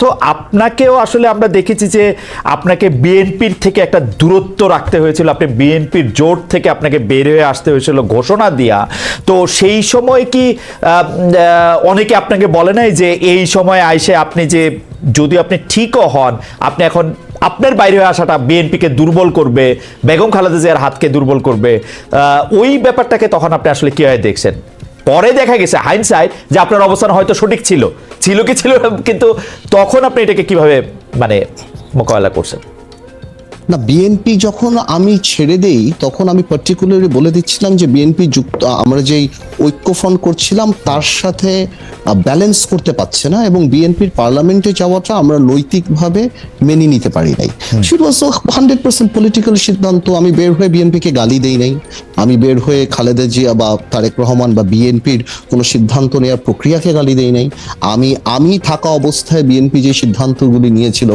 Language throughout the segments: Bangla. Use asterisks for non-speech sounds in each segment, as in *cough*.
পার্থ আপনাকেও আসলে আমরা দেখেছি যে আপনাকে বিএনপির থেকে একটা দূরত্ব রাখতে হয়েছিল। আপনি বিএনপির জোট থেকে আপনাকে বের হয়ে আসতে হয়েছিল ঘোষণা দিয়া। তো সেই সময় কি অনেকে আপনাকে বলে নাই যে এই সময় আইসে আপনি যে যদি আপনি ঠিকও হন, আপনি এখন আপনার বাইরে হয়ে আসাটা বিএনপিকে দুর্বল করবে, বেগম খালেদা জিয়ার হাতকে দুর্বল করবে। ওই ব্যাপারটাকে তখন আপনি আসলে কীভাবে দেখছেন? পরে দেখা গেছে হাইনসাইড যে আপনার অবস্থান হয়তো সঠিক ছিল। ছিল কি ছিল কিন্তু তখন আপনি এটাকে কীভাবে মানে মোকাবেলা করছেন? না বিএনপি যখন আমি ছেড়ে দেই তখন আমি পার্টিকুলারলি বলে দিচ্ছিলাম যে বিএনপি যুক্ত আমরা যেই ঐক্যফ্রন্ট করছিলাম তার সাথে ব্যালেন্স করতে পারছে না এবং বিএনপির পার্লামেন্টে যাওয়াটা আমরা নৈতিকভাবে মেনে নিতে পারি নাই। সেটা ওয়াজ হান্ড্রেড পার্সেন্ট পলিটিক্যাল সিদ্ধান্ত আমি বের হয়ে বিএনপিকে গালি দেই নাই। আমি বের হয়ে খালেদা জিয়া বা তারেক রহমান বা বিএনপির কোনো সিদ্ধান্ত নেওয়ার প্রক্রিয়াকে গালি দেই নাই। আমি আমি থাকা অবস্থায় বিএনপি যে সিদ্ধান্তগুলি নিয়েছিল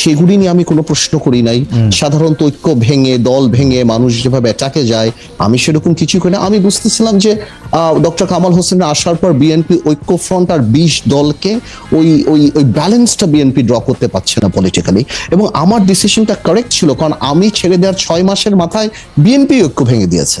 সেগুলি নিয়ে আমি কোনো প্রশ্ন করি নাই। সাধারণত ঐক্য ভেঙে, দল ভেঙে, মানুষ যেভাবে অ্যাটাকে যায়, আমি সেরকম কিছু করি না। আমি বুঝতেছিলাম যে ডক্টর কামাল হোসেন আসার পর বিএনপি ঐক্য ফ্রন্ট আর বিশ দলকে ওই ওই ওই ব্যালেন্সটা বিএনপি ড্র করতে পারছে না পলিটিক্যালি এবং আমার ডিসিশনটা কারেক্ট ছিল, কারণ আমি ছেড়ে দেওয়ার ছয় মাসের মাথায় বিএনপি ঐক্য ভেঙে দিয়েছে।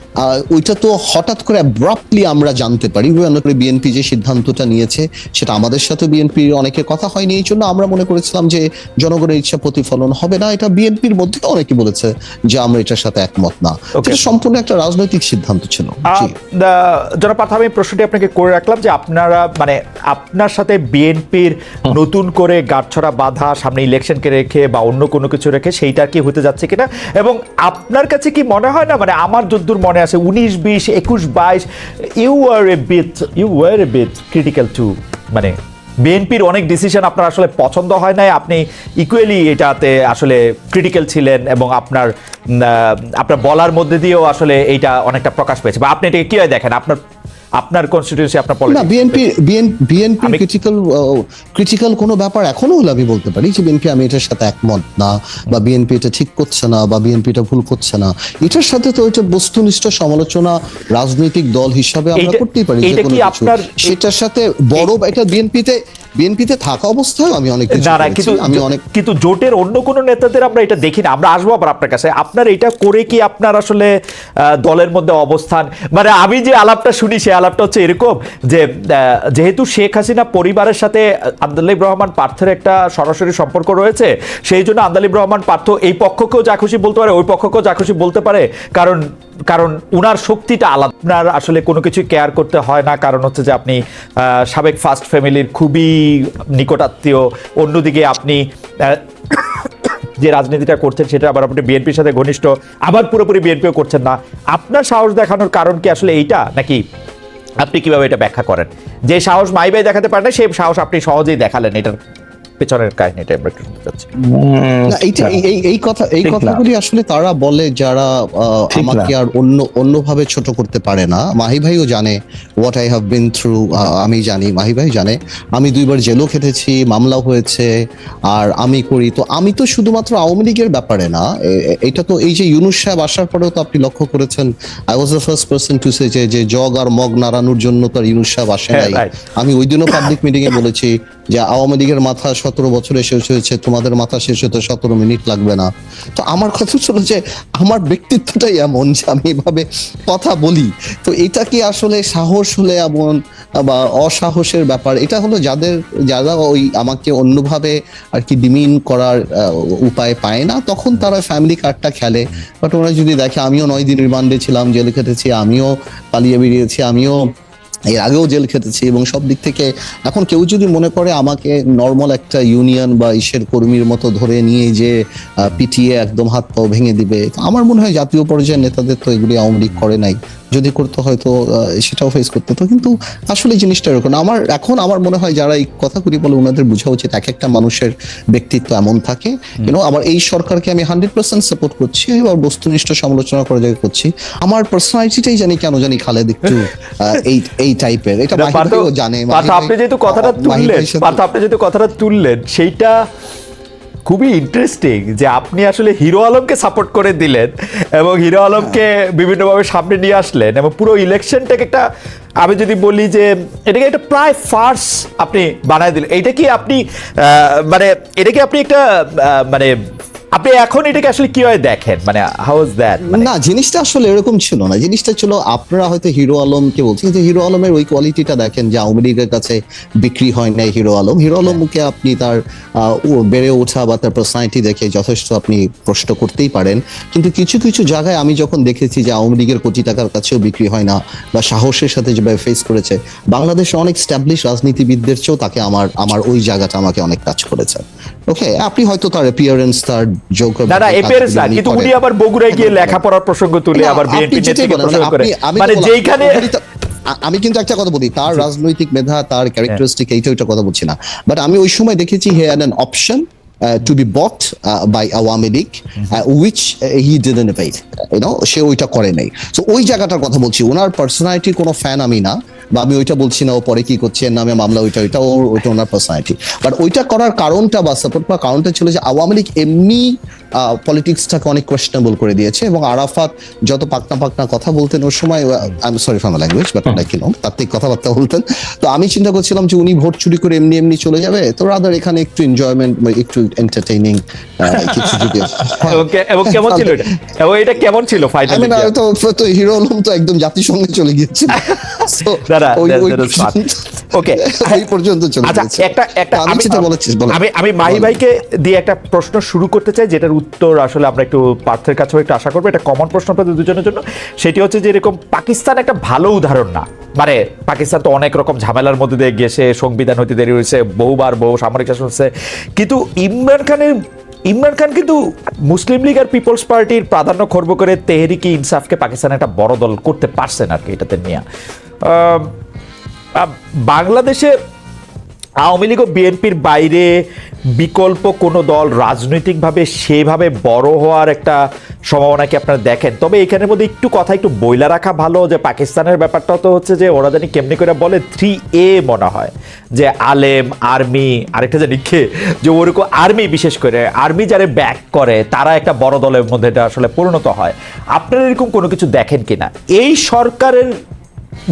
ওইটা তো হঠাৎ করে অ্যাব্রাপ্টলি আমরা জানতে পারি। করে বিএনপি যে সিদ্ধান্তটা নিয়েছে সেটা আমাদের সাথে বিএনপির অনেকের কথা হয়নি। এই জন্য আমরা মনে করেছিলাম যে জনগণের ইচ্ছা প্রতিফলন হবে না। এটা বিএনপির মধ্যে অনেকে বলেছে যে আমরা এটার সাথে একমত না। এটা সম্পূর্ণ একটা রাজনৈতিক সিদ্ধান্ত ছিল। জনাব আমি প্রশ্নটি আপনাকে করে রাখলাম যে আপনারা মানে আপনার সাথে বিএনপির নতুন করে গাঁটছড়া বাধা সামনে ইলেকশনকে রেখে বা অন্য কোনো কিছু রেখে সেইটা কি হতে যাচ্ছে কিনা? এবং আপনার কাছে কি মনে হয় না? মানে আমার যদ্দূর মনে আছে উনিশ, বিশ, একুশ, বাইশ। You are a bit you were a bit critical to মানে বিএনপির অনেক ডিসিশন আপনার আসলে পছন্দ হয় নাই। আপনি ইকুয়ালি এটাতে আসলে ক্রিটিক্যাল ছিলেন এবং আপনার আপনার বলার মধ্যে দিয়েও আসলে এইটা অনেকটা প্রকাশ পেয়েছে। বা আপনি এটাকে কীভাবে দেখেন? আপনার আপনার কনস্টিটিউয়েন্সি আপনার না politics- BNP BNP critical critical কোনো ব্যাপার এখনও হলো আমি বলতে পারি যে বিএনপি আমি এটার সাথে একমত না বা বিএনপি এটা ঠিক করছে না বা বিএনপি এটা ভুল করছে না। এটার সাথে তো এটা বস্তুনিষ্ঠ সমালোচনা রাজনৈতিক দল হিসাবে আমরা করতেই পারি যে কোনো কি আপনার- সেটার সাথে বড় এটা বিএনপিতে বিএনপিতে থাকা অবস্থায় আমি অনেক কিছু কিন্তু আমি অনেক কিন্তু জোটের অন্য কোন নেতাদের আমরা এটা দেখি না আমরা আসব আবার আপনার কাছে। আপনার এটা করে কি আপনার আসলে দলের মধ্যে অবস্থান? মানে আমি যে আলাপটা শুনি সেই আলাপটা হচ্ছে এরকম যে যেহেতু শেখ হাসিনা পরিবারের সাথে আন্দালিব রহমান পার্থের একটা সরাসরি সম্পর্ক রয়েছে সেই জন্য আন্দালিব রহমান পার্থ এই পক্ষকেও যা খুশি বলতে পারে ওই পক্ষকেও যা খুশি বলতে পারে। কারণ কারণ উনার শক্তিটা আলাদা। আপনার আসলে কোনো কিছু কেয়ার করতে হয় না কারণ হচ্ছে যে আপনি সাবেক ফার্স্ট ফ্যামিলির খুবই নিকটাত্মীয়, অন্যদিকে আপনি *coughs* যে রাজনীতিটা করছেন সেটা আবার আপনি বিএনপির সাথে ঘনিষ্ঠ, আবার পুরোপুরি বিএনপিও করছেন না। আপনার সাহস দেখানোর কারণ কি আসলে এইটা, নাকি আপনি কীভাবে এটা ব্যাখ্যা করেন? যে সাহস মাই মাইবাই দেখাতে পারেন না সেই সাহস আপনি সহজেই দেখালেন, এটার পেছনের কাহিনীটা আমরা একটু শুনতে চাচ্ছি। এই- এই এই কথা এই কথাগুলি আসলে তারা বলে যারা। আমাকে আর অন্য অন্যভাবে ছোট করতে পারে না। মাহি ভাইও জানে what I have been through আমি জানি মাহি ভাই জানে। আমি দুইবার জেলও খেটেছি মামলাও হয়েছে আর আমি করি। তো আমি তো শুধুমাত্র আওয়ামী লীগের ব্যাপারে না। এটা তো এই যে ইউনুস সাহেব আসার পরেও তো আপনি লক্ষ্য করেছেন I was the first person to say যে যে জগ আর মগ নাড়ানোর জন্য তো আর ইউনুস সাহেব আসে হ্যাঁ, নাই। আমি ওই দিনও পাবলিক মিটিং এ বলেছি যে আওয়ামী লীগের মাথা সতেরো বছরে শেষ হয়েছে, তোমাদের মাথা শেষ হতে সতেরো মিনিট লাগবে না। তো আমার কথা ছিল যে, আমার ব্যক্তিত্বটাই এমন যে আমি এভাবে কথা বলি। তো এটা কি আসলে সাহস হলে এমন বা অসাহসের ব্যাপার? এটা হলো যাদের, যারা ওই আমাকে অন্যভাবে আর কি ডিমিন করার উপায় পায় না, তখন তারা ফ্যামিলি কার্ডটা খেলে। বাট ওরা যদি দেখে, আমিও নয় দিন রিমান্ডে ছিলাম, জেলে খেটেছি, আমিও পালিয়ে বেরিয়েছি, আমিও এর আগেও জেল খেটেছি এবং সব দিক থেকে এখন কেউ যদি মনে করে আমাকে নর্মাল একটা ইউনিয়ন বা ইসের কর্মীর মতো ধরে নিয়ে যে পিটিয়ে একদম হাত পাও ভেঙে দিবে আমার মনে হয় জাতীয় পর্যায়ের নেতাদের তো এগুলি আওয়ামী লীগ করে নাই। যদি করতে হয়তো সেটাও ফেস করতে। হতো কিন্তু আসলে জিনিসটা এরকম আমার এখন আমার মনে হয় যারা এই কথাগুলি বলে ওনাদের বোঝা উচিত এক একটা মানুষের ব্যক্তিত্ব এমন থাকে। ইউনো আমার এই সরকারকে আমি হান্ড্রেড পার্সেন্ট সাপোর্ট করছি আর বস্তুনিষ্ঠ সমালোচনা করার জায়গায় করছি। আমার পার্সোনালিটিটাই জানি কেন জানি খালেদ একটু *laughs* এই এই টাইপের এটা জানে আপনি যেহেতু কথাটা তুললেন আপনি যেহেতু কথাটা তুললেন সেইটা খুবই ইন্টারেস্টিং যে আপনি আসলে হিরো আলমকে সাপোর্ট করে দিলেন এবং হিরো আলমকে বিভিন্নভাবে সামনে নিয়ে আসলেন এবং পুরো ইলেকশনটাকে একটা, আমি যদি বলি যে এটাকে একটা প্রায় ফার্স আপনি বানায় দিলেন। এটা কি আপনি মানে এটা কি আপনি একটা মানে আপনি এখন এটাকে আসলে কীভাবে দেখেন? মানে হাউ ইজ দ্যাট না জিনিসটা আসলে এরকম ছিল না। জিনিসটা ছিল আপনারা হয়তো হিরো আলমকে বলছেন যে হিরো আলমের ওই কোয়ালিটিটা দেখেন যে আওয়ামী লীগের কাছে বিক্রি হয় নাই হিরো আলম। হিরো আলমকে আপনি তার বেড়ে ওঠা বা তার পার্সোনালিটি দেখে যথেষ্ট আপনি প্রশ্ন করতেই পারেন। কিন্তু কিছু কিছু জায়গায় আমি যখন দেখেছি যে আওয়ামী লীগের কোটি টাকার কাছেও বিক্রি হয় না বা সাহসের সাথে যেভাবে ফেস করেছে বাংলাদেশে অনেক স্ট্যাবলিশ রাজনীতিবিদদের চেয়েও তাকে আমার আমার ওই জায়গাটা আমাকে অনেক কাজ করেছে। ওকে আপনি হয়তো তার অ্যাপিয়ারেন্স তার না এপিয়ারেন্স না কিন্তু উনি আবার বগুড়ায় গিয়ে লেখাপড়ার প্রসঙ্গ তুলে আবার বিএনপি নেত্রীকে প্রসঙ্গ করে। আমি মানে যেইখানে আমি কিন্তু একটা কথা বলি তার রাজনৈতিক মেধা তার ক্যারেক্টারিস্টিক এইটা ওইটা কথা বলছি না। বাট আমি ওই সময় দেখেছি he an option to be bought by Awami League which he didn't paid you know সে ওইটা করে নাই। সো ওই জায়গাটার কথা বলছি, ওনার পার্সোনালিটির কোনো ফ্যান আমি না, বা আমি ওইটা বলছি না, ও পরে কি করছে, এর নামে মামলা, ওইটা ওইটা ওইটা ওনার পার্সোনালিটি বাট ওইটা করার কারণটা বা সাপোর্ট করার কারণটা ছিল যে আওয়ামী লীগ এমনি পলিটিক্সটাকে অনেক কোয়েশ্চেনেবল করে দিয়েছে এবং আরাফাত যত পাকনা পাকনা কথা বলতেন ওই সময় I am sorry for language but like তাত্ত্বিক কথাবার্তা বলতেন। তো আমি চিন্তা করছিলাম যে উনি ভোট চুরি করে এমনি এমনি চলে যাবে তো রাদার এখানে একটু এনজয়মেন্ট একটু এন্টারটেইনিং কিছু যদি *laughs* এবং কেমন ছিল এটা? এবং এটা কেমন ছিল ফাইনালি তো তো হিরো আলম তো একদম জাতিসংঘে চলে গিয়েছে। Is fun. পর্যন্ত- চলে আচ্ছা একটা একটা আমি আমি যেটা বলেছি আমি আমি মাহি ভাইকে দিয়ে একটা প্রশ্ন শুরু করতে চাই যেটার উত্তর আসলে আমরা একটু পার্থের কাছেও একটু আশা করব। এটা কমন প্রশ্ন আপনাদের দুজনের জন্য। সেটি হচ্ছে যে এরকম পাকিস্তান একটা ভালো উদাহরণ না। মানে পাকিস্তান তো অনেক রকম ঝামেলার মধ্যে দিয়ে গেছে সংবিধান হতে দেরি হয়েছে বহুবার বহু সামরিক শাসন হচ্ছে। কিন্তু ইমরান খানের ইমরান খান কিন্তু মুসলিম লীগ আর পিপলস পার্টির প্রাধান্য খর্ব করে তেহরিকি ইনসাফকে পাকিস্তান একটা বড় দল করতে পারছেন আর কি এটাতে নিয়ে। আহ, আহ, বাংলাদেশে আওয়ামী লীগ ও বিএনপির বাইরে বিকল্প কোনো দল রাজনৈতিকভাবে সেভাবে বড় হওয়ার একটা সম্ভাবনা কি আপনারা দেখেন? তবে এখানের মধ্যে একটু কথা একটু বইলা রাখা ভালো যে পাকিস্তানের ব্যাপারটা তো হচ্ছে যে ওরা জানি কেমনি করে বলে থ্রি এ মনে হয়। যে আলেম, আর্মি, আরেকটা জানি কে, যে ওরকম আর্মি বিশেষ করে, আর্মি যারা ব্যাক করে, তারা একটা বড় দলের মধ্যে এটা আসলে পরিণত হয়। আপনারা এরকম কোনো কিছু দেখেন কিনা? এই সরকারের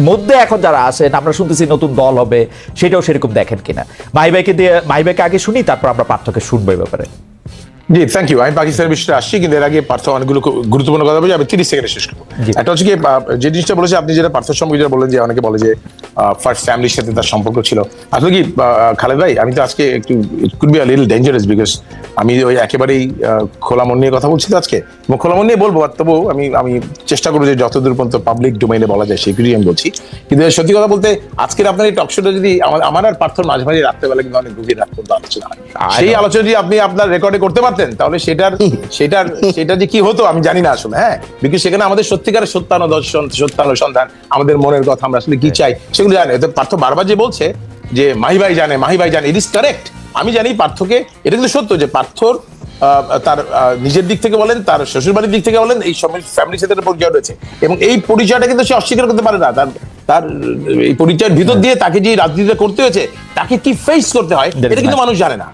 মধ্যে এখন যারা আছেন, আমরা শুনতেছি নতুন দল হবে, সেটাও সেরকম দেখেন কিনা। মাই ভাইকে দিয়ে মাইবাইকে আগে শুনি, তারপর আমরা পার্থকে শুনব ব্যাপারে। জি থ্যাংক ইউ আমি পাকিস্তানের বিষয়টা আসছি কিন্তু এর আগে পার্থ অনেকগুলো গুরুত্বপূর্ণ কথা বলছি আমি তিরিশ সেকেন্ডে শেষ করব। একটা হচ্ছে কি যে জিনিসটা বলেছে আপনি যেটা পার্থ সম্পর্কে যেটা বললেন যে অনেকে বলে যে ফার্স্ট ফ্যামিলির সাথে তার সম্পর্ক ছিল। আসলে কি খালেদ ভাই আমি তো আজকে একটু could be a little dangerous because আমি ওই একেবারেই খোলা মন নিয়ে কথা বলছি তো আজকে। এবং খোলা মন নিয়ে বলব আর তবু আমি আমি চেষ্টা করব যে যতদূর পর্যন্ত পাবলিক ডোমাইনে বলা যায় সেগুলি আমি বলছি। কিন্তু সত্যি কথা বলতে আজকের আপনার এই টকশোটা যদি আমার আমার আর পার্থর মাঝে মাঝে রাত্রেবেলা কিন্তু অনেক গভীর রাত পর্যন্ত আলোচনা হয়। সেই আলোচনা যদি আপনি আপনার রেকর্ডে করতে পারতেন তাহলে সেটার সেটার সেটা যে কি হতো আমি জানি না আসলে হ্যাঁ? বিকজ সেখানে আমাদের সত্যিকারের সত্যানো দর্শন সত্যানুসন্ধান আমাদের মনের কথা আমরা আসলে কি চাই সেগুলো জানে। তো পার্থ বারবার যে বলছে যে মাহি ভাই জানে মাহি ভাই জানে ইট ইস কারেক্ট আমি জানি পার্থকে এটা কিন্তু সত্য যে পার্থর তার নিজের দিক থেকে বলেন তার শ্বশুর বাড়ির দিক থেকে বলেন এই ফ্যামিলির সাথে পরিচয় রয়েছে। এবং এই পরিচয়টা কিন্তু সে অস্বীকার করতে পারে না। তার তার এই পরিচয়ের ভিতর দিয়ে তাকে যে রাজনীতিটা করতে হয়েছে তাকে কি ফেস করতে হয় এটা কিন্তু মানুষ জানে না।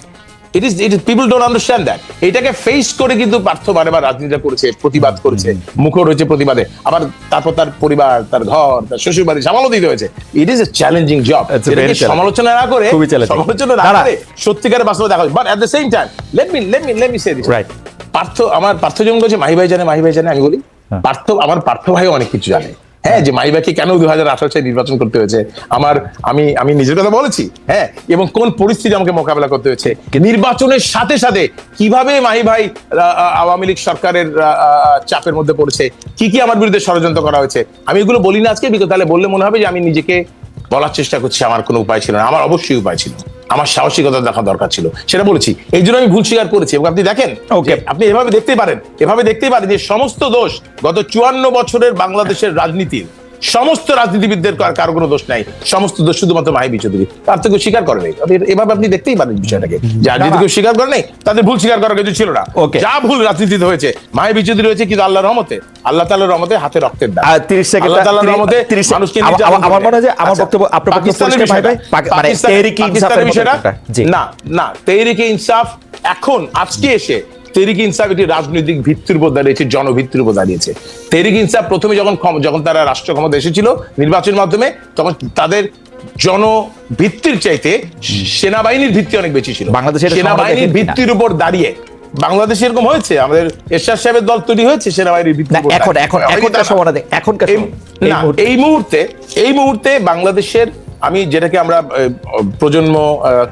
It is it people don't understand that এটাকে ফেস করে কিন্তু পার্থ বারেবার রাজনীতিটা করেছে প্রতিবাদ করেছে মুখর হয়েছে প্রতিবাদে আবার তারপর তার পরিবার তার ঘর তার শ্বশুর বাড়ি সামালও দিতে হয়েছে it is a challenging job. সমালোচনা না করে. সমালোচনা না। করে সত্যিকারের বাস্তবে দেখা but at the same time let me let me let me say this Right. Partha আমার পার্থ যেমন বলছে মাহি ভাই জানে মাহি ভাই জানে আমি বলি হ্যাঁ। পার্থ আমার পার্থ ভাই অনেক কিছু জানে হ্যাঁ যে মাইবাকে কেন দু হাজার আঠারো সালে নির্বাচন করতে হয়েছে? আমার, আমি আমি নিজের কথা বলেছি হ্যাঁ এবং কোন পরিস্থিতি আমাকে মোকাবেলা করতে হয়েছে? নির্বাচনের সাথে সাথে কীভাবে মাহি ভাই আওয়ামী লীগ সরকারের চাপের মধ্যে পড়েছে? কি কি আমার বিরুদ্ধে ষড়যন্ত্র করা হয়েছে? আমি এগুলো বলি না আজকে বিকজ তাহলে বললে মনে হবে যে আমি নিজেকে বলার চেষ্টা করছি, আমার কোনো উপায় ছিল না, আমার অবশ্যই উপায় ছিল। আমার সাহসিকতা দেখা দরকার ছিল। সেটা বলেছি। এই জন্য আমি ভুল স্বীকার করেছি। এবং আপনি দেখেন ওকে আপনি এভাবে দেখতেই পারেন। এভাবে দেখতেই পারেন যে সমস্ত দোষ গত চুয়ান্ন বছরের বাংলাদেশের রাজনীতির। সমস্ত রাজনীতিবিদদের কার- কোনো দোষ নাই। সমস্ত দোষ শুধুমাত্র মাহিবী চৌধুরী তার তো কেউ স্বীকার করে নেই। এভাবে আপনি দেখতেই পারেন বিষয়টাকে। যার যদি কেউ স্বীকার করে নেই তাদের ভুল স্বীকার করার কিছু ছিল না. যা ভুল রাজনীতিতে হয়েছে মাহিবী চৌধুরী হয়েছে কিন্তু আল্লাহর রহমতে আল্লাহ তাআলার রহমতে হাতে রক্তের দাগ। আর 30 সেকেন্ড আল্লাহ তাআলার রহমতে 30 মানুষকে আমার-। মনে হয় যে আমার আচ্ছা, বক্তব্য আপনার বক্তব্য পাকিস্তানের ভাই ভাই বিষয়টা- মানে তেহরিকে ইনসাফের বিষয়টা? একটা, না না তেহরিকে ইনসাফ এখন আজকে এসে তেহরিক ইনসাফ এটি রাজনৈতিক ভিত্তির উপর দাঁড়িয়েছে জনভিত্তির উপর দাঁড়িয়েছে তেহরিক ইনসাফ প্রথমে যখন যখন তারা রাষ্ট্র ক্ষমতা এসেছিল নির্বাচনের মাধ্যমে তখন তাদের জনভিত্তির চাইতে সেনাবাহিনীর ভিত্তি অনেক বেশি ছিল বাংলাদেশের সেনাবাহিনীর? ভিত্তির উপর দাঁড়িয়ে বাংলাদেশে এরকম হয়েছে আমাদের এরশাদ সাহেবের দল তৈরি হয়েছে সেনাবাহিনীর না ভিত্তির এখন এখন এখনকার সময়। এই মুহূর্তে এই মুহূর্তে বাংলাদেশের আমি যেটাকে আমরা প্রজন্ম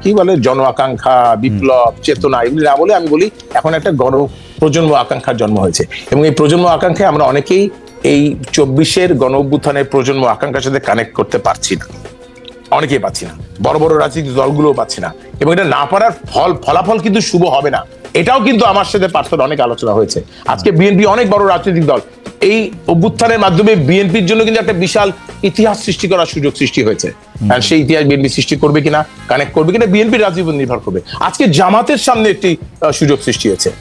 কি বলে জন আকাঙ্ক্ষা বিপ্লব চেতনা এগুলি না বলে আমি বলি এখন একটা গণ প্রজন্ম আকাঙ্ক্ষার জন্ম হয়েছে। এবং এই প্রজন্ম আকাঙ্ক্ষায় আমরা অনেকেই এই চব্বিশের গণ অভ্যুত্থানের প্রজন্ম আকাঙ্ক্ষার সাথে কানেক্ট করতে পারছি না। অনেকেই পাচ্ছি না। বড় বড় রাজনৈতিক দলগুলোও পাচ্ছি না। এবং এটা না পারার ফল ফলাফল কিন্তু শুভ হবে না। এটাও কিন্তু আমার সাথে পার্থর অনেক আলোচনা হয়েছে। আজকে বিএনপি অনেক বড় রাজনৈতিক দল। এই অভ্যুত্থানের মাধ্যমে বিএনপির জন্য কিন্তু একটা বিশাল ইতিহাস সৃষ্টি করার সুযোগ সৃষ্টি হয়েছে। সেই ইতিহাস বিএনপি সৃষ্টি করবে কিনা কানেক্ট করবে কিনা বিএনপির রাজনীতি নির্ভর করবে। আজকে জামাতের সামনে একটি সুযোগ সৃষ্টি হয়েছে।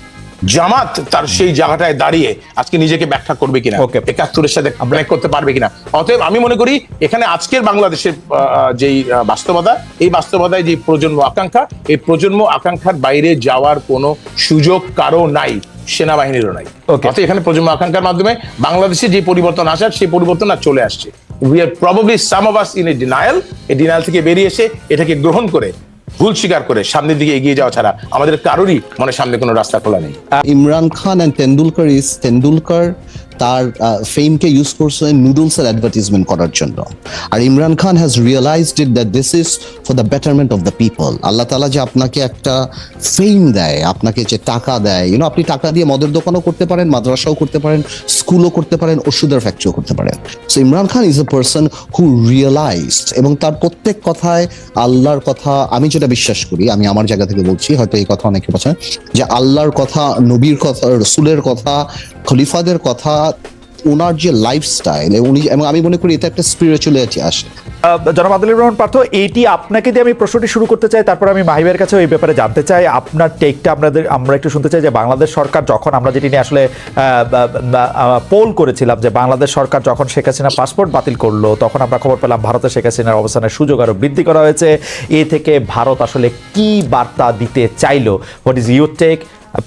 জামাত তার সেই জায়গাটায় দাঁড়িয়ে আজকে নিজেকে ব্যাখ্যা করবে কিনা. একাত্তরের সাথে কানেক্ট করতে পারবে কিনা। অতএব আমি মনে করি এখানে আজকের বাংলাদেশের যেই বাস্তবতা এই বাস্তবতায় যে প্রজন্ম আকাঙ্ক্ষা এই প্রজন্ম আকাঙ্ক্ষার বাইরে যাওয়ার কোনো সুযোগ কারও নাই সেনাবাহিনীরও নাই। এখানে প্রজন্ম আকাঙ্ক্ষার মাধ্যমে বাংলাদেশে যে পরিবর্তন আসার সেই পরিবর্তন আর চলে আসছে। We are probably some of us in a denial এই ডিনায়াল থেকে বেরিয়ে এসে এটাকে গ্রহণ করে, ভুল স্বীকার করে সামনের দিকে এগিয়ে যাওয়া ছাড়া আমাদের কারোরই মনে সামনে কোনো রাস্তা খোলা নেই। ইমরান খান অ্যান্ড তেন্ডুলকার ইজ তেন্ডুলকার তার ফেমকে ইউজ করছে নুডলস এর অ্যাডভার্টিজমেন্ট করার জন্য। আর Imran Khan has realized it that this is for the betterment of the people আল্লাহ তালা যে আপনাকে একটা ফেম দেয়, আপনাকে যে টাকা দেয় ইউনো আপনি টাকা দিয়ে মদের দোকানও করতে পারেন, মাদ্রাসাও করতে পারেন স্কুলও করতে পারেন, ওষুধের ফ্যাক্টরিও করতে পারেন। So Imran Khan is a person who realized এবং তার প্রত্যেক কথায় আল্লাহর কথা আমি যেটা বিশ্বাস করি, আমি আমার জায়গা থেকে বলছি, হয়তো এই কথা অনেকে পছন্দ যে আল্লাহর কথা, নবীর কথা, রসুলের কথা, খলিফাদের কথা ওনার যে লাইফস্টাইল উনি এবং আমি মনে করি এটা একটা স্পিরিচুয়ালিটি আসে। জনাব আদিলুর রহমান পার্থ এইটি আপনাকে দিয়ে আমি প্রশ্নটি শুরু করতে চাই, তারপর আমি মাহিবের কাছে এই ব্যাপারে জানতে চাই। আপনার টেকটা আপনাদের আমরা একটু শুনতে চাই যে বাংলাদেশ সরকার যখন আমরা যেটি নিয়ে আসলে পোল করেছিলাম যে বাংলাদেশ সরকার যখন শেখ হাসিনা পাসপোর্ট বাতিল করল, তখন আমরা খবর পেলাম ভারতে শেখ হাসিনার অবস্থানের সুযোগ আরও বৃদ্ধি করা হয়েছে। এ থেকে ভারত আসলে কি বার্তা দিতে চাইলো? What is your take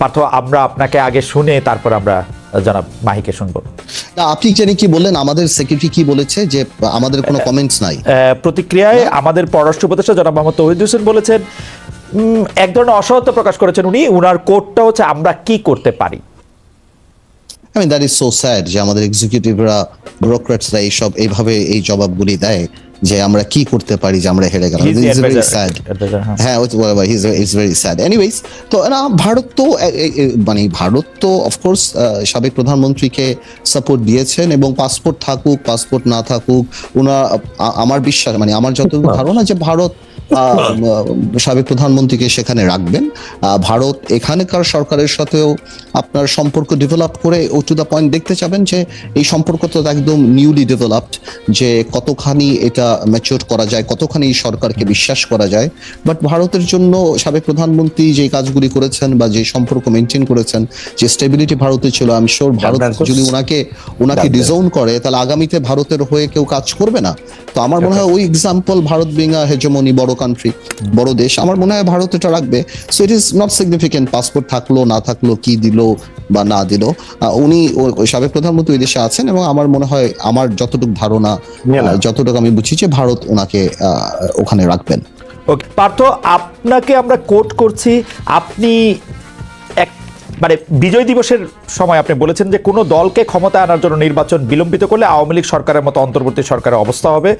Partha, আমরা আপনাকে আগে শুনে তারপর আমরা জনাব মাহিকে শুনব। না আপনি জানি কি বললেন আমাদের সেক্রেটারি কি বলেছে যে আমাদের কোনো কমেন্টস নাই? প্রতিক্রিয়ায় আমাদের পররাষ্ট্র উপদেষ্টা জনাব মোহাম্মদ তৌহিদ হোসেন বলেছেন এক ধরনের অসহত্য প্রকাশ করেছেন উনি উনার কোডটা হচ্ছে আমরা কি করতে পারি? I mean that is so sad যে আমাদের এক্সিকিউটিভরা ব্যুরোক্রেটসরা এইসব এইভাবে এই জবাবগুলি দেয়। যে আমরা কি করতে পারি যে আমরা হেরে গেলাম। ইটস ভেরি স্যাড হ্যাঁ ওই ইটস ভেরি স্যাড এনিওয়েজ তো না ভারত তো মানে ভারত তো অফকোর্স সাবেক প্রধানমন্ত্রীকে সাপোর্ট দিয়েছেন এবং পাসপোর্ট থাকুক পাসপোর্ট না থাকুক ওনার আমার বিশ্বাস মানে আমার যতটুকু ধারণা যে ভারত সাবেক প্রধানমন্ত্রীকে সেখানে রাখবেন। ভারত এখানকার সরকারের সাথেও আপনার সম্পর্ক ডেভেলপ করে ও টু দ্য পয়েন্ট দেখতে চাবেন যে এই সম্পর্ক তো একদম নিউলি ডেভেলপড যে কতখানি এটা ম্যাচিওর করা যায় কতখানি সরকারকে বিশ্বাস করা যায়। বাট ভারতের জন্য সাবেক প্রধানমন্ত্রী যে কাজগুলি করেছেন বা যে সম্পর্ক মেনটেন করেছেন যে স্টেবিলিটি ভারতে ছিল আমি শিওর ভারত যদি ওনাকে ওনাকে ডিজাউন করে তাহলে আগামীতে ভারতের হয়ে কেউ কাজ করবে না। তো আমার মনে হয় ওই এক্সাম্পল ভারত বিং হেজমনি বড় কান্ট্রি বড় দেশ। আমার মনে হয় ভারত এটা রাখবে। So it is not significant passport থাকল না থাকল কি দিল বা না দিল। উনি সাবেক প্রধানমন্ত্রী ওই দেশে আছেন এবং আমার মনে হয় আমার যতটুকু ধারণা যতটুকু আমি বুঝি যে ভারত ওনাকে আহ, ওখানে রাখবেন। ওকে পার্থ আপনাকে আমরা কোট করছি। আপনি মানে বিজয় দিবসের সময় আপনি বলেছেন যে কোনো দলকে ক্ষমতা আনার জন্য নির্বাচন বিলম্বিত করলে আওয়ামী লীগ সরকারের মতো অন্তর্বর্তী সরকারের অবস্থা হবে।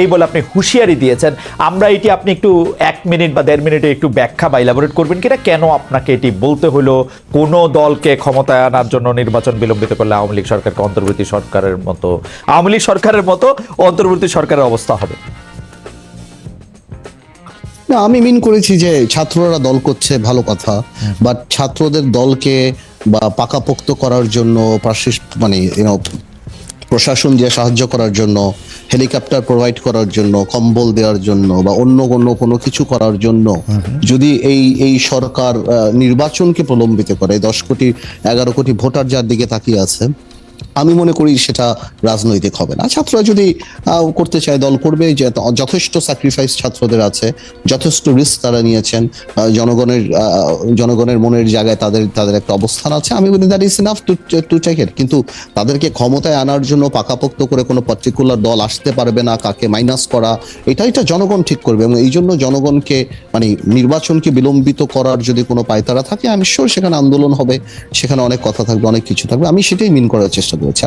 এই বলে আপনি হুঁশিয়ারি দিয়েছেন। আমরা এটি আপনি একটু এক মিনিট বা দেড় মিনিটে একটু ব্যাখ্যা বা ইলাবোরেট করবেন কিনা? কেন আপনাকে এটি বলতে হলো কোনো দলকে ক্ষমতা আনার জন্য নির্বাচন বিলম্বিত করলে আওয়ামী লীগ সরকারকে অন্তর্বর্তী সরকারের মতো আওয়ামী লীগ সরকারের মতো অন্তর্বর্তী সরকারের অবস্থা হবে? না আমি মিন করেছি যে ছাত্ররা দল করছে ভালো কথা। বাট ছাত্রদের দলকে বা পাকাপোক্ত করার জন্য পার্শ্বিক মানে প্রশাসন দিয়ে সাহায্য করার জন্য হেলিকপ্টার প্রোভাইড করার জন্য কম্বল দেওয়ার জন্য বা অন্য কোনো কোনো কিছু করার জন্য যদি এই এই সরকার নির্বাচনকে প্রলম্বিত করে দশ কোটি এগারো কোটি ভোটার যার দিকে তাকিয়ে আছে আমি মনে করি সেটা রাজনৈতিক হবে না। ছাত্ররা যদি করতে চায়, দল করবে যে যথেষ্ট স্যাক্রিফাইস ছাত্রদের আছে, যথেষ্ট রিস্ক তারা নিয়েছেন জনগণের জনগণের মনের জায়গায় তাদের তাদের একটা অবস্থান আছে। আমি বলি that is enough to to take it কিন্তু তাদেরকে ক্ষমতায় আনার জন্য পাকাপোক্ত করে কোনো পার্টিকুলার দল আসতে পারবে না, কাকে মাইনাস করা এটা এটা জনগণ ঠিক করবে। এবং এই জন্য জনগণকে মানে নির্বাচনকে বিলম্বিত করার যদি কোনো পায়তারা থাকে, আমি শিওর সেখানে আন্দোলন হবে, সেখানে অনেক কথা থাকবে, অনেক কিছু থাকবে। আমি সেটাই মিন করার চেষ্টা করেছি